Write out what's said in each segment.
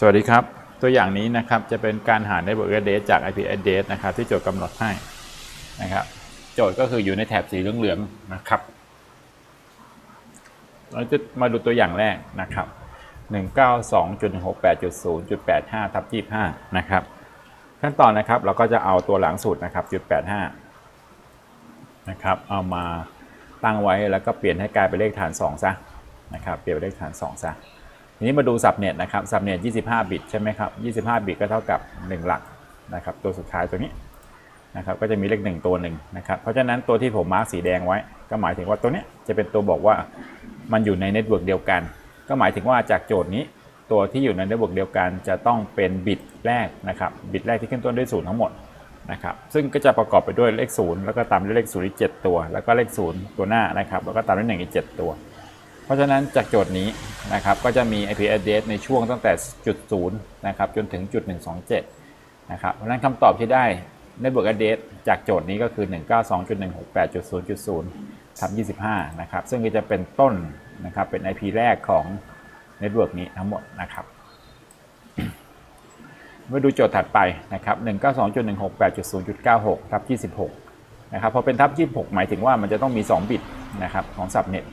สวัสดีครับ ตัวอย่างนี้นะครับจะเป็นการหา Network Address จาก IP Address นะครับที่โจทย์กำหนดให้นะครับ โจทย์ก็คืออยู่ในแถบสีเหลืองๆนะครับเราจะมาดูตัวอย่างแรกนะครับ 192.168.0.85ทับ25 นะครับ ขั้นตอนนะครับเราก็จะเอาตัวหลังสุดนะครับจุด85นะครับ เอามาตั้งไว้แล้วก็เปลี่ยนให้กลายเป็นเลขฐาน2ซะนะครับ เปลี่ยนเป็นเลขฐาน2ซะ ทีนี้มาดูสับเน็ตนะครับสับเน็ต25 บิตใช่ไหมครับ 25 บิตก็เท่ากับ 1 หลักนะครับ ตัวสุดท้ายตัวนี้นะครับ ก็จะมีเลข 1 ตัวหนึ่งนะครับ เพราะฉะนั้นตัวที่ผมมาร์กสีแดงไว้ ก็หมายถึงว่าตัวนี้จะเป็นตัวบอกว่ามันอยู่ในเน็ตเวิร์กเดียวกัน ก็หมายถึงว่าจากโจทย์นี้ตัวที่อยู่ในเน็ตเวิร์กเดียวกันจะต้องเป็นบิตแรกนะครับ บิตแรกที่ขึ้นต้นด้วยศูนย์ทั้งหมดนะครับ ซึ่งก็จะประกอบไปด้วยเลข0แล้วก็ตามด้วยเลข0อีก7ตัว แล้วก็เลข0ตัวหน้านะครับ แล้วก็ตามด้วย1อีก7ตัว เพราะฉะนั้นจากโจทย์นี้นะครับก็จะมี IP address ในช่วงตั้งแต่จุด0นะครับจนถึงจุด127นะครับเพราะฉะนั้นคำตอบที่ได้ Network address จากโจทย์นี้ก็คือ 192.168.0.0ทับ25 นะครับ ซึ่งก็จะเป็นต้นนะครับเป็น IP แรกของ Network นี้ทั้งหมดนะครับมาดูโจทย์ถัดไปนะครับ 192.168.0.96ทับ26 นะครับ พอเป็นทับ26 หมายถึงว่ามันจะต้องมี 2 บิตนะครับของ subnet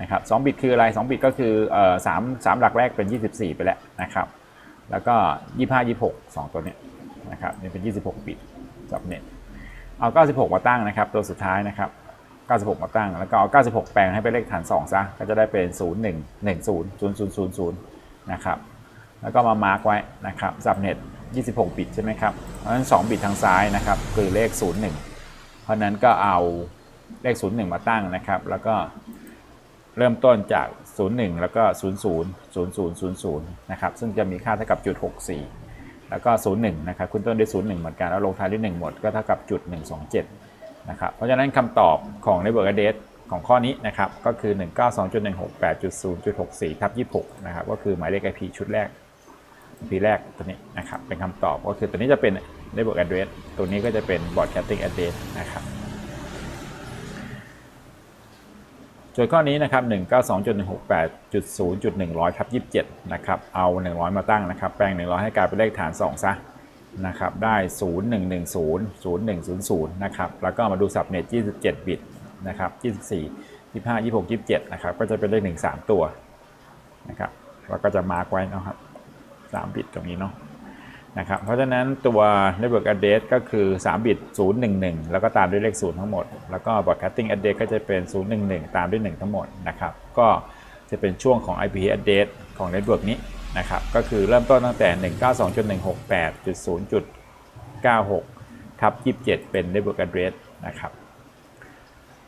นะครับ2บิตคืออะไร 2 บิตก็คือเอ่อ3 3หลักแรกเป็น 24 ไปแล้วนะครับ แล้วก็ 25 26 2 ตัวเนี้ยนะครับนี่เป็น 26 บิตสับเน็ตเอา 96 มาตั้งนะครับ ตัวสุดท้ายนะครับ 96 มาตั้ง แล้วก็เอา 96 แปลงให้เป็นเลขฐาน2ซะก็จะได้เป็น 0 1 1 0 0 0 0 0นะครับแล้วก็มามาร์กไว้นะครับสับเน็ต26 บิตใช่ไหมครับเพราะฉะนั้น 2 บิตทางซ้ายนะครับคือเลข 0 1 เพราะฉะนั้นก็เอาเลข 0 1 มาตั้งนะครับ แล้วก็ เริ่มต้นจาก 01 แล้วก็ 00 00 00 นะครับ ซึ่งจะมีค่าเท่ากับจุด 64 แล้วก็ 01 นะครับคุณต้นด้วย 01 เหมือนกัน แล้วลงท้ายด้วย 1 หมด ก็เท่ากับจุด 127 นะครับ เพราะฉะนั้นคำตอบของ Network Address ของข้อนี้นะครับ ก็คือ 192.168.0.64ทับ26 นะครับ ก็คือหมายเลข IP ชุดแรก IP แรกตัวนี้นะครับ เป็นคำตอบ ก็คือตัวนี้จะเป็น Network Address ตัวนี้ก็จะเป็น Broadcasting Address นะครับ โจทย์ข้อนี้นะครับ 192.168.0.100ทับ27 นะครับ เอา 100 มาตั้งนะครับ แปลง 100 ให้กลายเป็นเลขฐาน 2 ซะ นะครับ ได้ 0110 0100 นะครับ แล้วก็มาดูสับเน็ต 27 บิต นะครับ 24 25 26 27 นะครับ ก็จะเป็นเลข 1 3 ตัว นะครับ แล้วก็จะมาร์กไว้นะครับ 3 บิตตรงนี้เนาะ นะครับเพราะฉะนั้นตัว network address ก็คือ 3 บิต 011 แล้วก็ตามด้วยเลข 0 ทั้งหมด แล้วก็ broadcasting address ก็จะเป็น 011 ตามด้วย 1 ทั้งหมดนะครับก็จะเป็นช่วงของ IP address ของ network นี้นะครับก็คือเริ่มต้นตั้งแต่ 192.168.0.96 ทับ 27 เป็น network address นะครับ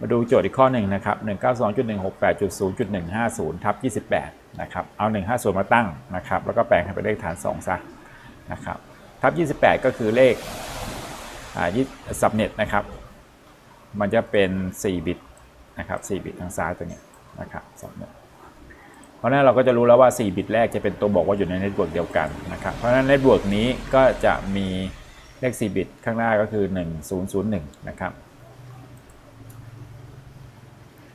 มาดูโจทย์อีกข้อหนึ่งนะครับ 192.168.0.150 ทับ 28 นะครับ เอา 150 มาตั้งนะครับ แล้วก็แปลงให้เป็นเลขฐาน 2 ซะ นะครับทับ 28 ก็คือเลขอ่าสับเน็ตนะครับ มันจะเป็น 4 บิตนะครับ 4 บิตทางซ้ายตัวนี้นะครับสับเน็ตเพราะนั้นเราก็จะรู้แล้วว่า 4 บิตแรกจะเป็นตัวบอกว่าอยู่ในเน็ตเวิร์กเดียวกันนะครับ เพราะนั้นเน็ตเวิร์กนี้ก็จะมีเลข 4 บิตข้างหน้าก็คือ 1001 นะครับ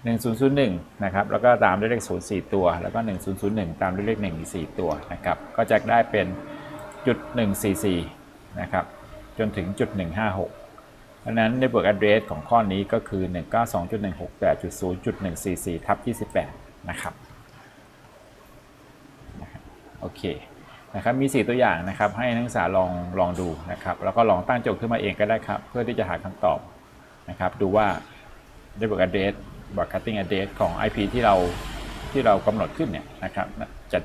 1001นะครับ แล้วก็ตามด้วยเลข 0 4 ตัว แล้วก็ 1001 ตามด้วยเลข1อีก4ตัวนะครับ ก็จะได้เป็น จุด144 นะครับ จนถึงจุด156 เพราะนั้น Network Address ของข้อนี้ก็คือ 192.168.0.144ทับ28 นะครับ โอเค นะครับ มี 4 ตัวอย่างนะครับ ให้นักศึกษาลองลองดูนะครับ แล้วก็ลองตั้งโจทย์ขึ้นมาเองก็ได้ครับ เพื่อที่จะหาคำตอบนะครับ ดูว่า Network Address Broadcasting Address ของ IP ที่เราที่เรากำหนดขึ้นเนี่ยนะครับจะ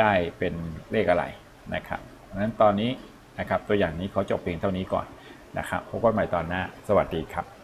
ได้เป็นเลขอะไรนะครับ ดังนั้นตอนนี้นะครับตัวอย่างนี้เขาจบเพียงเท่านี้ก่อนนะครับพบกันใหม่ตอนหน้า สวัสดีครับ